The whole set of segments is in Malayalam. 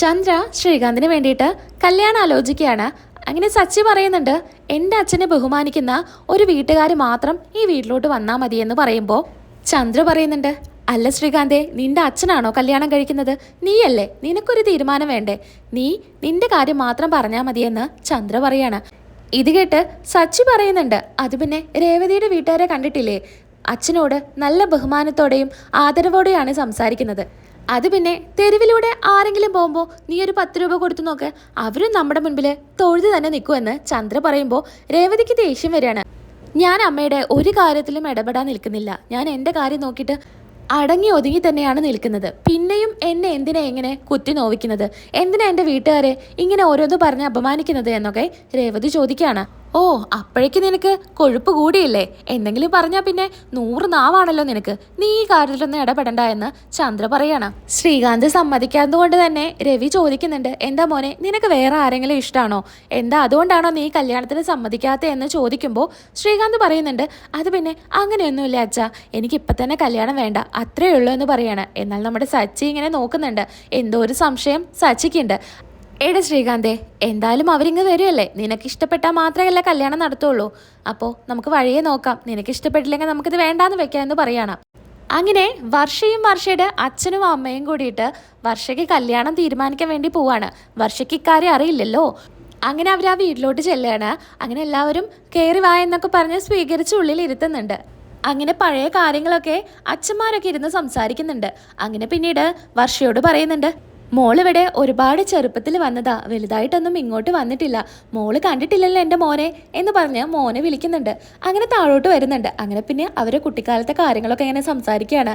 ചന്ദ്ര ശ്രീകാന്തിന് വേണ്ടിയിട്ട് കല്യാണം ആലോചിക്കുകയാണ്. അങ്ങനെ സച്ചി പറയുന്നുണ്ട് എന്റെ അച്ഛനെ ബഹുമാനിക്കുന്ന ഒരു വീട്ടുകാർ മാത്രം ഈ വീട്ടിലോട്ട് വന്നാൽ മതിയെന്ന് പറയുമ്പോൾ ചന്ദ്ര പറയുന്നുണ്ട് അല്ല ശ്രീകാന്തേ നിന്റെ അച്ഛനാണോ കല്യാണം കഴിക്കുന്നത്? നീയല്ലേ? നിനക്കൊരു തീരുമാനം വേണ്ടേ? നീ നിന്റെ കാര്യം മാത്രം പറഞ്ഞാൽ മതിയെന്ന് ചന്ദ്ര പറയാണ്. ഇത് കേട്ട് സച്ചി പറയുന്നുണ്ട് അത് പിന്നെ രേവതിയുടെ വീട്ടുകാരെ കണ്ടിട്ടില്ലേ? അച്ഛനോട് നല്ല ബഹുമാനത്തോടെയും ആദരവോടെയാണ് സംസാരിക്കുന്നത്. അത് പിന്നെ തെരുവിലൂടെ ആരെങ്കിലും പോകുമ്പോൾ നീ ഒരു പത്ത് രൂപ കൊടുത്തു നോക്ക്. അവരും നമ്മുടെ മുൻപിൽ തൊഴുതു തന്നെ നിൽക്കുമെന്ന് ചന്ദ്ര പറയുമ്പോൾ രേവതിക്ക് ദേഷ്യം വരികയാണ്. ഞാൻ അമ്മയുടെ ഒരു കാര്യത്തിലും ഇടപെടാൻ നിൽക്കുന്നില്ല. ഞാൻ എന്റെ കാര്യം നോക്കിയിട്ട് അടങ്ങി ഒതുങ്ങി തന്നെയാണ് നിൽക്കുന്നത്. പിന്നെയും എന്നെ എന്തിനാ എങ്ങനെ കുത്തി നോവിക്കുന്നത്? എന്തിനാ എന്റെ വീട്ടുകാരെ ഇങ്ങനെ ഓരോന്ന് പറഞ്ഞ് അപമാനിക്കുന്നത് എന്നൊക്കെ രേവതി ചോദിക്കുകയാണ്. ഓ അപ്പോഴേക്ക് നിനക്ക് കൊഴുപ്പ് കൂടിയില്ലേ? എന്തെങ്കിലും പറഞ്ഞാ പിന്നെ നൂറ് നാവാണല്ലോ നിനക്ക്. നീ ഈ കാര്യത്തിലൊന്നും ഇടപെടണ്ട എന്ന് ചന്ദ്ര പറയാണ്. ശ്രീകാന്ത് സമ്മതിക്കാത്തതുകൊണ്ട് തന്നെ രവി ചോദിക്കുന്നുണ്ട് എന്താ മോനെ നിനക്ക് വേറെ ആരെങ്കിലും ഇഷ്ടമാണോ എന്താ അതുകൊണ്ടാണോ നീ കല്യാണത്തിന് സമ്മതിക്കാത്ത എന്ന് ചോദിക്കുമ്പോൾ ശ്രീകാന്ത് പറയുന്നുണ്ട് അത് പിന്നെ അങ്ങനെയൊന്നുമില്ല അച്ഛാ എനിക്ക് ഇപ്പം തന്നെ കല്യാണം വേണ്ട അത്രയേ ഉള്ളൂ എന്ന് പറയാണ്. എന്നാൽ നമ്മുടെ സച്ചി ഇങ്ങനെ നോക്കുന്നുണ്ട്. എന്തോ ഒരു സംശയം സച്ചിക്കുണ്ട് എടാ ശ്രീകാന്തേ എന്തായാലും അവരിങ്ങ് വരുമല്ലേ നിനക്ക് ഇഷ്ടപ്പെട്ടാൽ മാത്രമല്ല കല്യാണം നടത്തുള്ളൂ. അപ്പോൾ നമുക്ക് വഴിയെ നോക്കാം. നിനക്ക് ഇഷ്ടപ്പെട്ടില്ലെങ്കിൽ നമുക്കിത് വേണ്ടാന്ന് വെക്കാം എന്ന് പറയണം. അങ്ങനെ വർഷയും വർഷയുടെ അച്ഛനും അമ്മയും കൂടിയിട്ട് വർഷയ്ക്ക് കല്യാണം തീരുമാനിക്കാൻ വേണ്ടി പോവാണ്. വർഷയ്ക്ക് ഇക്കാര്യം അറിയില്ലല്ലോ. അങ്ങനെ അവർ ആ വീട്ടിലോട്ട് ചെല്ലുകയാണ് അങ്ങനെ എല്ലാവരും കയറി വാ എന്നൊക്കെ പറഞ്ഞ് സ്വീകരിച്ച് ഉള്ളിൽ ഇരുത്തുന്നുണ്ട് അങ്ങനെ പഴയ കാര്യങ്ങളൊക്കെ അച്ഛന്മാരൊക്കെ ഇരുന്ന് സംസാരിക്കുന്നുണ്ട്. അങ്ങനെ പിന്നീട് വർഷയോട് പറയുന്നുണ്ട് മോളിവിടെ ഒരുപാട് ചെറുപ്പത്തിൽ വന്നതാ. വലുതായിട്ടൊന്നും ഇങ്ങോട്ട് വന്നിട്ടില്ല. മോൾ കണ്ടിട്ടില്ലല്ലോ എന്റെ മോനെ എന്ന് പറഞ്ഞ് മോനെ വിളിക്കുന്നുണ്ട്. അങ്ങനെ താഴോട്ട് വരുന്നുണ്ട്. അങ്ങനെ പിന്നെ അവരെ കുട്ടിക്കാലത്തെ കാര്യങ്ങളൊക്കെ ഇങ്ങനെ സംസാരിക്കുകയാണ്.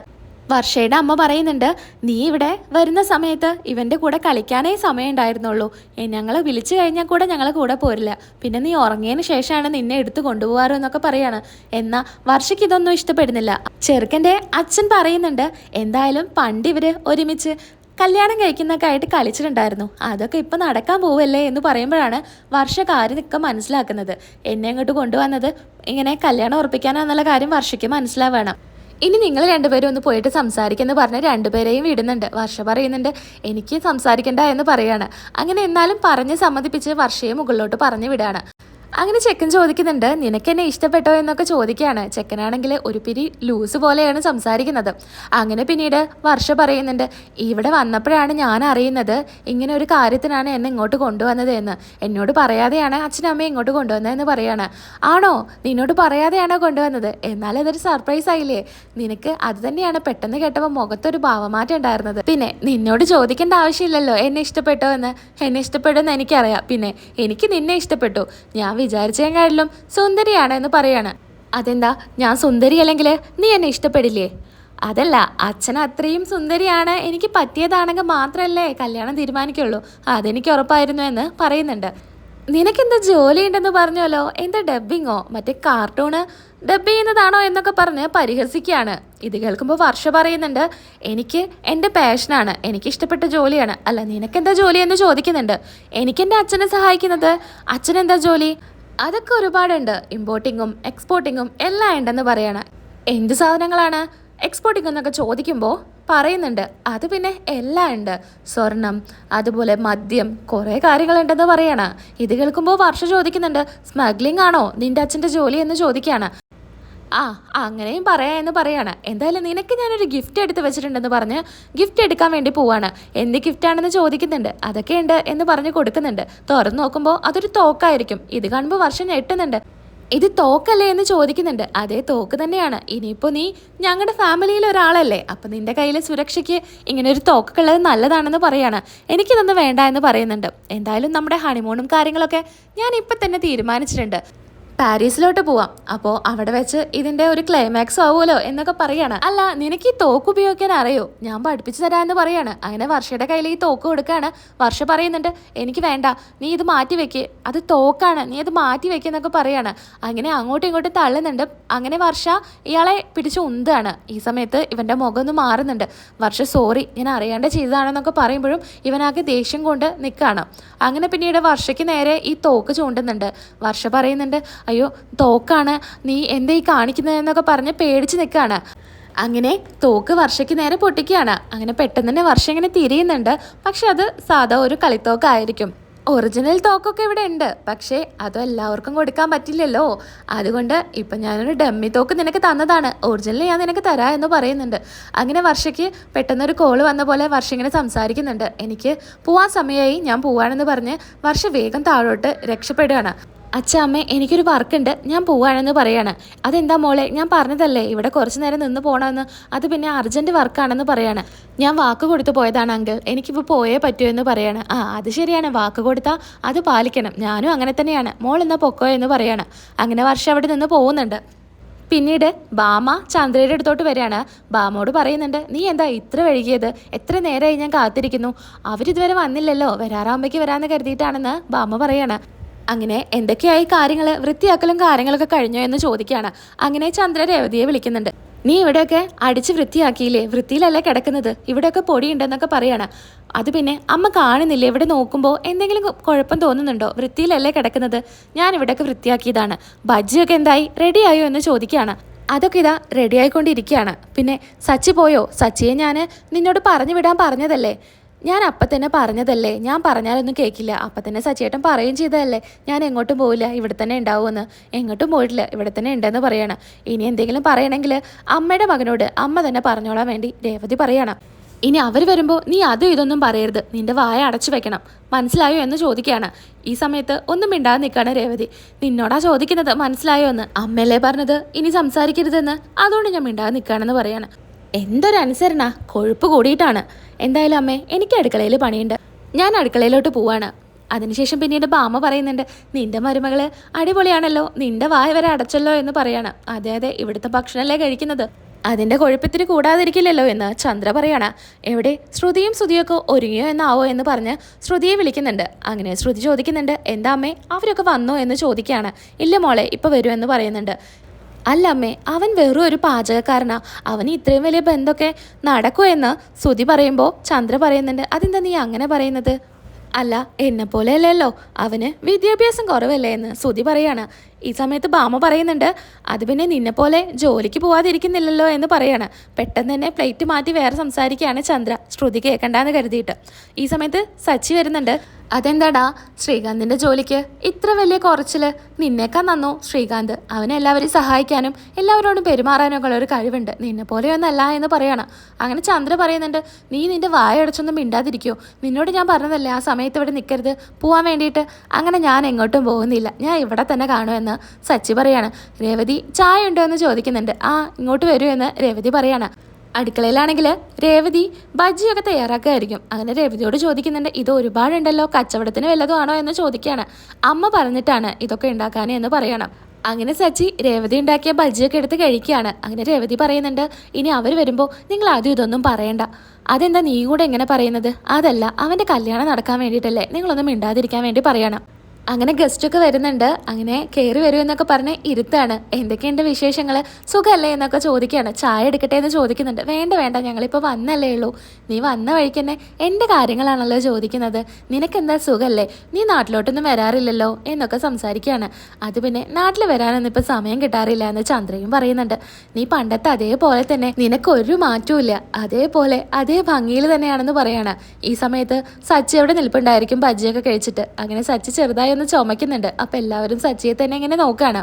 വർഷയുടെ അമ്മ പറയുന്നുണ്ട് നീ ഇവിടെ വരുന്ന സമയത്ത് ഇവന്റെ കൂടെ കളിക്കാനേ സമയം ഉണ്ടായിരുന്നുള്ളൂ. ഞങ്ങൾ വിളിച്ചു കഴിഞ്ഞാൽ കൂടെ ഞങ്ങളെ കൂടെ പോരില്ല. പിന്നെ നീ ഉറങ്ങിയതിന് ശേഷമാണ് നിന്നെ എടുത്തു കൊണ്ടുപോകാറ് എന്നൊക്കെ പറയാണ്. എന്നാൽ വർഷയ്ക്ക് ഇതൊന്നും ഇഷ്ടപ്പെടുന്നില്ല. ചെറുക്കന്റെ അച്ഛൻ പറയുന്നുണ്ട് എന്തായാലും പണ്ട് ഇവർ ഒരുമിച്ച് കല്യാണം കഴിക്കുന്നൊക്കെ ആയിട്ട് കളിച്ചിട്ടുണ്ടായിരുന്നു. അതൊക്കെ ഇപ്പം നടക്കാൻ പോവല്ലേ എന്ന് പറയുമ്പോഴാണ് വർഷ കാര്യമൊക്കെ മനസ്സിലാക്കുന്നത്. എന്നെ അങ്ങോട്ട് കൊണ്ടുവന്നത് ഇങ്ങനെ കല്യാണം ഉറപ്പിക്കാനാന്നുള്ള കാര്യം വർഷയ്ക്ക് മനസ്സിലാവണം. ഇനി നിങ്ങൾ രണ്ടുപേരും ഒന്ന് പോയിട്ട് സംസാരിക്കുന്നു പറഞ്ഞ് രണ്ടുപേരെയും വിടുന്നുണ്ട്. വർഷ പറയുന്നുണ്ട് എനിക്ക് സംസാരിക്കണ്ട എന്ന് പറയാണ്. അങ്ങനെ എന്നാലും പറഞ്ഞ് സമ്മതിപ്പിച്ച് വർഷയെ മുകളിലോട്ട് പറഞ്ഞു വിടാണ്. അങ്ങനെ ചെക്കൻ ചോദിക്കുന്നുണ്ട് നിനക്ക് എന്നെ ഇഷ്ടപ്പെട്ടോ? എന്നൊക്കെ ചോദിക്കുകയാണ്. ചെക്കനാണെങ്കിൽ ഒരു പിരി ലൂസ് പോലെയാണ് സംസാരിക്കുന്നത്. അങ്ങനെ പിന്നീട് വർഷ പറയുന്നുണ്ട് ഇവിടെ വന്നപ്പോഴാണ് ഞാൻ അറിയുന്നത് ഇങ്ങനെ ഒരു കാര്യത്തിനാണ് എന്നെ ഇങ്ങോട്ട് കൊണ്ടുവന്നത് എന്ന്. എന്നോട് പറയാതെയാണ് അച്ഛനും അമ്മയും ഇങ്ങോട്ട് കൊണ്ടുവന്നതെന്ന് പറയാണ്. ആണോ? നിന്നോട് പറയാതെയാണോ കൊണ്ടുവന്നത്? എന്നാൽ അതൊരു സർപ്രൈസ് ആയില്ലേ? നിനക്ക് അത് തന്നെയാണ് പെട്ടെന്ന് കേട്ടപ്പോൾ മുഖത്തൊരു ഭാവമാറ്റം ഉണ്ടായിരുന്നത്. പിന്നെ നിന്നോട് ചോദിക്കേണ്ട ആവശ്യമില്ലല്ലോ എന്നെ ഇഷ്ടപ്പെട്ടോ എന്ന്? എന്നെ ഇഷ്ടപ്പെടുമെന്ന് എനിക്കറിയാം. പിന്നെ എനിക്ക് നിന്നെ ഇഷ്ടപ്പെട്ടു. ഞാൻ വിചാരിച്ചതിനെക്കാട്ടിലും സുന്ദരിയാണ് എന്ന് പറയാണ്. അതെന്താ? ഞാൻ സുന്ദരി അല്ലെങ്കിൽ നീ എന്നെ ഇഷ്ടപ്പെടില്ലേ? അതല്ല അച്ഛൻ അത്രയും സുന്ദരിയാണ് എനിക്ക് പറ്റിയതാണെങ്കിൽ മാത്രമല്ലേ കല്യാണം തീരുമാനിക്കുള്ളൂ. അതെനിക്ക് ഉറപ്പായിരുന്നു എന്ന് പറയുന്നുണ്ട്. നിനക്കെന്താ ജോലി ഉണ്ടെന്ന് പറഞ്ഞല്ലോ എന്താ ഡബ്ബിങ്ങോ? മറ്റേ കാർട്ടൂണ് ഡബ് ചെയ്യുന്നതാണോ എന്നൊക്കെ പറഞ്ഞ് പരിഹസിക്കുകയാണ്. ഇത് കേൾക്കുമ്പോൾ വർഷ പറയുന്നുണ്ട് എനിക്ക് എന്റെ പാഷനാണ് എനിക്ക് ഇഷ്ടപ്പെട്ട ജോലിയാണ്. അല്ല നിനക്കെന്താ ജോലി എന്ന് ചോദിക്കുന്നുണ്ട്. എനിക്കെന്റെ അച്ഛനെ സഹായിക്കുന്നത്? അച്ഛനെന്താ ജോലി? അതൊക്കെ ഒരുപാടുണ്ട്. ഇമ്പോർട്ടിങ്ങും എക്സ്പോർട്ടിങ്ങും എല്ലാം ഉണ്ടെന്ന് പറയണം. എന്ത് സാധനങ്ങളാണ്? എക്സ്പോർട്ടിംഗ് എന്നൊക്കെ ചോദിക്കുമ്പോൾ പറയുന്നുണ്ട്. അത് പിന്നെ എല്ലാം ഉണ്ട്. സ്വർണം അതുപോലെ മദ്യം കുറേ കാര്യങ്ങളുണ്ടെന്ന് പറയണ. ഇത് കേൾക്കുമ്പോൾ വർഷ ചോദിക്കുന്നുണ്ട്. സ്മഗ്ലിംഗ് ആണോ? നിന്റെ അച്ഛന്റെ ജോലി എന്ന് ചോദിക്കുകയാണ് ആ അങ്ങനെയും പറയാ എന്ന് പറയാണ്. എന്തായാലും നിനക്ക് ഞാനൊരു ഗിഫ്റ്റ് എടുത്ത് വെച്ചിട്ടുണ്ടെന്ന് പറഞ്ഞ് ഗിഫ്റ്റ് എടുക്കാൻ വേണ്ടി പോവാണ്. എന്ത് ഗിഫ്റ്റാണെന്ന് ചോദിക്കുന്നുണ്ട്. അതൊക്കെ ഉണ്ട് എന്ന് പറഞ്ഞ് കൊടുക്കുന്നുണ്ട്. തുറന്നു നോക്കുമ്പോൾ അതൊരു തോക്കായിരിക്കും. ഇത് കാണുമ്പോൾ വർഷം ഞെട്ടുന്നുണ്ട്. ഇത് തോക്കല്ലേ എന്ന് ചോദിക്കുന്നുണ്ട്. അതേ തോക്ക് തന്നെയാണ്. ഇനിയിപ്പോൾ നീ ഞങ്ങളുടെ ഫാമിലിയിൽ ഒരാളല്ലേ. അപ്പം നിന്റെ കയ്യിൽ സുരക്ഷയ്ക്ക് ഇങ്ങനെ ഒരു തോക്കുള്ളത് നല്ലതാണെന്ന് പറയാണ്. എനിക്കിതൊന്നും വേണ്ട എന്ന് പറയുന്നുണ്ട്. എന്തായാലും നമ്മുടെ ഹണിമൂണും കാര്യങ്ങളൊക്കെ ഞാൻ ഇപ്പം തന്നെ തീരുമാനിച്ചിട്ടുണ്ട്. പാരീസിലോട്ട് പോവാം. അപ്പോൾ അവിടെ വെച്ച് ഇതിന്റെ ഒരു ക്ലൈമാക്സ് ആവുമല്ലോ എന്നൊക്കെ പറയാണ്. അല്ല നിനക്ക് ഈ തോക്ക് ഉപയോഗിക്കാൻ അറിയോ? ഞാൻ പഠിപ്പിച്ചു തരാമെന്ന് പറയാണ്. അങ്ങനെ വർഷയുടെ കയ്യിൽ ഈ തോക്ക് കൊടുക്കുകയാണ് വർഷ പറയുന്നുണ്ട് എനിക്ക് വേണ്ട. നീ ഇത് മാറ്റി വെക്ക്. അത് തോക്കാണ്. നീ അത് മാറ്റി വെക്കുന്നൊക്കെ പറയാണ്. അങ്ങനെ അങ്ങോട്ടും ഇങ്ങോട്ടും തള്ളുന്നുണ്ട്. അങ്ങനെ വർഷ ഇയാളെ പിടിച്ച് ഉന്താണ്. ഈ സമയത്ത് ഇവന്റെ മുഖം ഒന്ന് മാറുന്നുണ്ട്. വർഷ സോറി ഞാൻ അറിയാണ്ട് ചെയ്തതാണെന്നൊക്കെ പറയുമ്പോഴും ഇവനാകെ ദേഷ്യം കൊണ്ട് നിൽക്കുകയാണ് അങ്ങനെ പിന്നീട് വർഷയ്ക്ക് നേരെ ഈ തോക്ക് ചൂണ്ടുന്നുണ്ട്. വർഷ പറയുന്നുണ്ട് അയ്യോ തോക്കാണ്. നീ എന്തേ ഈ കാണിക്കുന്നതെന്നൊക്കെ പറഞ്ഞ് പേടിച്ച് നിൽക്കുകയാണ് അങ്ങനെ തോക്ക് വർഷയ്ക്ക് നേരെ പൊട്ടിക്കുകയാണ്. അങ്ങനെ പെട്ടെന്ന് തന്നെ വർഷം ഇങ്ങനെ തിരിയുന്നുണ്ട്. പക്ഷെ അത് സാധാ ഒരു കളിത്തോക്കായിരിക്കും. ഒറിജിനൽ തോക്കൊക്കെ ഇവിടെ ഉണ്ട്. പക്ഷേ അതും എല്ലാവർക്കും കൊടുക്കാൻ പറ്റില്ലല്ലോ. അതുകൊണ്ട് ഇപ്പം ഞാനൊരു ഡമ്മി തോക്ക് നിനക്ക് തന്നതാണ്. ഒറിജിനൽ ഞാൻ നിനക്ക് തരാം എന്ന് പറയുന്നുണ്ട്. അങ്ങനെ വർഷയ്ക്ക് പെട്ടെന്നൊരു കോൾ വന്ന പോലെ വർഷ ഇങ്ങനെ സംസാരിക്കുന്നുണ്ട്. എനിക്ക് പോവാൻ സമയമായി ഞാൻ പോവാണെന്ന് പറഞ്ഞ് വർഷ വേഗം താഴോട്ട് രക്ഷപ്പെടുകയാണ്. അച്ഛ അമ്മ എനിക്കൊരു വർക്കുണ്ട്. ഞാൻ പോവാണെന്ന് പറയാണ്. അതെന്താ മോളെ ഞാൻ പറഞ്ഞതല്ലേ ഇവിടെ കുറച്ച് നേരം നിന്ന് പോകണമെന്ന് അത് പിന്നെ അർജന്റ് വർക്കാണെന്ന് പറയാണ്. ഞാൻ വാക്ക് കൊടുത്തു പോയതാണ് അങ്കിൾ. എനിക്കിപ്പോൾ പോയേ പറ്റൂ എന്ന് പറയാണ്. ആ അത് ശരിയാണ്. വാക്ക് കൊടുത്താൽ അത് പാലിക്കണം. ഞാനും അങ്ങനെ തന്നെയാണ്. മോൾ എന്നാ പൊക്കോ എന്ന് പറയാണ്. അങ്ങനെ വർഷം അവിടെ നിന്ന് പോകുന്നുണ്ട്. പിന്നീട് ബാമ ചന്ദ്രയുടെ അടുത്തോട്ട് വരികയാണ്. ബാമോട് പറയുന്നുണ്ട് നീ എന്താ ഇത്ര വഴുകിയത് എത്ര നേരമായി ഞാൻ കാത്തിരിക്കുന്നു? അവരിതുവരെ വന്നില്ലല്ലോ. വരാറാകുമ്പോഴേക്ക് വരാമെന്ന് കരുതിയിട്ടാണെന്ന് ബാമ പറയാണ്. അങ്ങനെ എന്തൊക്കെയായി കാര്യങ്ങൾ വൃത്തിയാക്കലും കാര്യങ്ങളൊക്കെ കഴിഞ്ഞോ എന്ന് ചോദിക്കുകയാണ്. അങ്ങനെ ചന്ദ്ര രേവതിയെ വിളിക്കുന്നുണ്ട്. നീ ഇവിടെയൊക്കെ അടിച്ച് വൃത്തിയാക്കിയില്ലേ? വൃത്തിയിലല്ലേ കിടക്കുന്നത്? ഇവിടെയൊക്കെ പൊടിയുണ്ടെന്നൊക്കെ പറയാണ്. അത് പിന്നെ അമ്മ കാണുന്നില്ലേ? ഇവിടെ നോക്കുമ്പോൾ എന്തെങ്കിലും കുഴപ്പം തോന്നുന്നുണ്ടോ? വൃത്തിയിലല്ലേ കിടക്കുന്നത്? ഞാൻ ഇവിടെയൊക്കെ വൃത്തിയാക്കിയതാണ്. ബജ്ജിയൊക്കെ എന്തായി? റെഡിയായോ എന്ന് ചോദിക്കുകയാണ്. അതൊക്കെ ഇതാ റെഡി ആയിക്കൊണ്ടിരിക്കുകയാണ്. പിന്നെ സച്ചി പോയോ? സച്ചിയെ ഞാൻ നിന്നോട് പറഞ്ഞു വിടാൻ പറഞ്ഞതല്ലേ? ഞാൻ അപ്പം തന്നെ പറഞ്ഞതല്ലേ? ഞാൻ പറഞ്ഞാലൊന്നും കേൾക്കില്ല അപ്പം തന്നെ സച്ചേട്ടൻ പറയുകയും ചെയ്തതല്ലേ? ഞാൻ എങ്ങോട്ടും പോവില്ല. ഇവിടെ തന്നെ ഉണ്ടാവുമെന്ന്. എങ്ങോട്ടും പോയിട്ടില്ല. ഇവിടെ തന്നെ ഉണ്ടെന്ന് പറയാണ്. ഇനി എന്തെങ്കിലും പറയണമെങ്കിൽ അമ്മയുടെ മകനോട് അമ്മ തന്നെ പറഞ്ഞോളാൻ വേണ്ടി രേവതി പറയണം. ഇനി അവർ വരുമ്പോൾ നീ അതും ഇതൊന്നും പറയരുത്. നിന്റെ വായ അടച്ചു വെക്കണം. മനസ്സിലായോ എന്ന് ചോദിക്കുകയാണ്. ഈ സമയത്ത് ഒന്നും മിണ്ടാതെ നിൽക്കുകയാണ് രേവതി. നിന്നോടാ ചോദിക്കുന്നത് മനസ്സിലായോ എന്ന്? അമ്മയല്ലേ പറഞ്ഞത്? ഇനി സംസാരിക്കരുതെന്ന്? അതുകൊണ്ട് ഞാൻ മിണ്ടാതെ നിൽക്കുകയാണെന്ന് പറയാണ്. എന്തൊരു അനുസരണ കൊഴുപ്പ് കൂടിയിട്ടാണ്. എന്തായാലും അമ്മേ എനിക്ക് അടുക്കളയിൽ പണിയുണ്ട്. ഞാൻ അടുക്കളയിലോട്ട് പോവാണ്. അതിനുശേഷം പിന്നീട് ബാമ പറയുന്നുണ്ട് നിന്റെ മരുമകൾ അടിപൊളിയാണല്ലോ നിന്റെ വായ വരെ അടച്ചല്ലോ എന്ന് പറയാണ്. അതെ അതെ ഇവിടുത്തെ ഭക്ഷണമല്ലേ കഴിക്കുന്നത്. അതിന്റെ കൊഴുപ്പത്തിന് കൂടാതിരിക്കില്ലല്ലോ എന്ന് ചന്ദ്ര പറയാണ്. എവിടെ? ശ്രുതിയും ശ്രുതിയൊക്കെ ഒരുങ്ങിയോ എന്നാവോ എന്ന് പറഞ്ഞ് ശ്രുതിയെ വിളിക്കുന്നുണ്ട്. അങ്ങനെ ശ്രുതി ചോദിക്കുന്നുണ്ട് എന്താ അമ്മേ അവരൊക്കെ വന്നോ? എന്ന് ചോദിക്കുകയാണ്. ഇല്ല മോളെ ഇപ്പൊ വരുമെന്ന് പറയുന്നുണ്ട്. അല്ല അമ്മേ അവൻ വെറും ഒരു പാചകക്കാരനാ. അവന് ഇത്രയും വലിയ ബന്ധമൊക്കെ നടക്കൂ എന്ന് ശ്രുതി പറയുമ്പോൾ ചന്ദ്ര പറയുന്നുണ്ട്. അതെന്താ നീ അങ്ങനെ പറയുന്നത്? അല്ല എന്നെ പോലെ അല്ലല്ലോ അവന് വിദ്യാഭ്യാസം കുറവല്ലേ എന്ന് ശ്രുതി പറയാണ്. ഈ സമയത്ത് ബാമ പറയുന്നുണ്ട് അത് പിന്നെ നിന്നെ പോലെ ജോലിക്ക് പോവാതിരിക്കുന്നില്ലല്ലോ എന്ന് പറയാണ്. പെട്ടെന്ന് തന്നെ പ്ലേറ്റ് മാറ്റി വേറെ സംസാരിക്കുകയാണ് ചന്ദ്ര. ശ്രുതി കേൾക്കണ്ടെന്ന് കരുതിയിട്ട്. ഈ സമയത്ത് സച്ചി വരുന്നുണ്ട് അതെന്താടാ? ശ്രീകാന്തിന്റെ ജോലിക്ക് ഇത്ര വലിയ കുറച്ചിൽ നിന്നേക്കാൾ നന്നു ശ്രീകാന്ത്? അവനെ എല്ലാവരെയും സഹായിക്കാനും എല്ലാവരോടും പെരുമാറാനും ഒക്കെ ഒരു കഴിവുണ്ട്. നിന്നെ പോലെയൊന്നല്ല എന്ന് പറയാണ്. അങ്ങനെ ചന്ദ്ര പറയുന്നുണ്ട് നീ നിന്റെ വായടച്ചൊന്നും മിണ്ടാതിരിക്കോ. നിന്നോട് ഞാൻ പറഞ്ഞതല്ലേ ആ സമയത്ത് ഇവിടെ നിൽക്കരുത് പോവാൻ വേണ്ടിയിട്ട്. അങ്ങനെ ഞാൻ എങ്ങോട്ടും പോകുന്നില്ല. ഞാൻ ഇവിടെ തന്നെ കാണുമെന്ന് സച്ചി പറയാണ്. രേവതി ചായ ഉണ്ടോ എന്ന് ചോദിക്കുന്നുണ്ട്. ആ ഇങ്ങോട്ട് വരൂ എന്ന് രേവതി പറയാണ്. അടുക്കളയിലാണെങ്കിൽ രേവതി ബജ്ജിയൊക്കെ തയ്യാറാക്കുകയായിരിക്കും. അങ്ങനെ രേവതിയോട് ചോദിക്കുന്നുണ്ട്. ഇത് ഒരുപാടുണ്ടല്ലോ കച്ചവടത്തിന് വല്ലതും ആണോ എന്ന് ചോദിക്കുകയാണ്. അമ്മ പറഞ്ഞിട്ടാണ് ഇതൊക്കെ ഉണ്ടാക്കാൻ എന്ന് പറയണം. അങ്ങനെ സച്ചി രേവതി ഉണ്ടാക്കിയ ബജ്ജിയൊക്കെ എടുത്ത് കഴിക്കുകയാണ്. അങ്ങനെ രേവതി പറയുന്നുണ്ട്. ഇനി അവർ വരുമ്പോൾ നിങ്ങൾ ആദ്യം ഇതൊന്നും പറയണ്ട. അതെന്താ നീ കൂടെ എങ്ങനെ പറയുന്നത്? അതല്ല അവന്റെ കല്യാണം നടക്കാൻ വേണ്ടിയിട്ടല്ലേ നിങ്ങളൊന്നും മിണ്ടാതിരിക്കാൻ വേണ്ടി പറയണം. അങ്ങനെ ഗസ്റ്റൊക്കെ വരുന്നുണ്ട്. അങ്ങനെ കയറി വരൂ എന്നൊക്കെ പറഞ്ഞ് ഇരുത്താണ്. എന്തൊക്കെയുണ്ട് വിശേഷങ്ങൾ സുഖമല്ലേ എന്നൊക്കെ ചോദിക്കുകയാണ്. ചായ എടുക്കട്ടെ എന്ന് ചോദിക്കുന്നുണ്ട്. വേണ്ട വേണ്ട. ഞങ്ങളിപ്പോൾ വന്നല്ലേ ഉള്ളൂ. നീ വന്ന വഴിക്ക് തന്നെ എന്റെ കാര്യങ്ങളാണല്ലോ ചോദിക്കുന്നത്. നിനക്കെന്താ സുഖമല്ലേ നീ നാട്ടിലോട്ടൊന്നും വരാറില്ലല്ലോ എന്നൊക്കെ സംസാരിക്കുകയാണ്. അത് പിന്നെ നാട്ടിൽ വരാനൊന്നും ഇപ്പോൾ സമയം കിട്ടാറില്ല എന്ന് ചന്ദ്രയും പറയുന്നുണ്ട്. നീ പണ്ടത്തെ അതേപോലെ തന്നെ നിനക്കൊരു മാറ്റവും ഇല്ല അതേപോലെ അതേ ഭംഗിയിൽ തന്നെയാണെന്ന് പറയാണ്. ഈ സമയത്ത് സച്ചി അവിടെ നിൽപ്പുണ്ടായിരിക്കും ബജ്ജിയൊക്കെ കഴിച്ചിട്ട്. അങ്ങനെ സച്ചി ചെറുതായി ഒന്ന് ചുമക്കുന്നുണ്ട് അപ്പോൾ എല്ലാവരും സച്ചിയെ തന്നെ ഇങ്ങനെ നോക്കുകയാണ്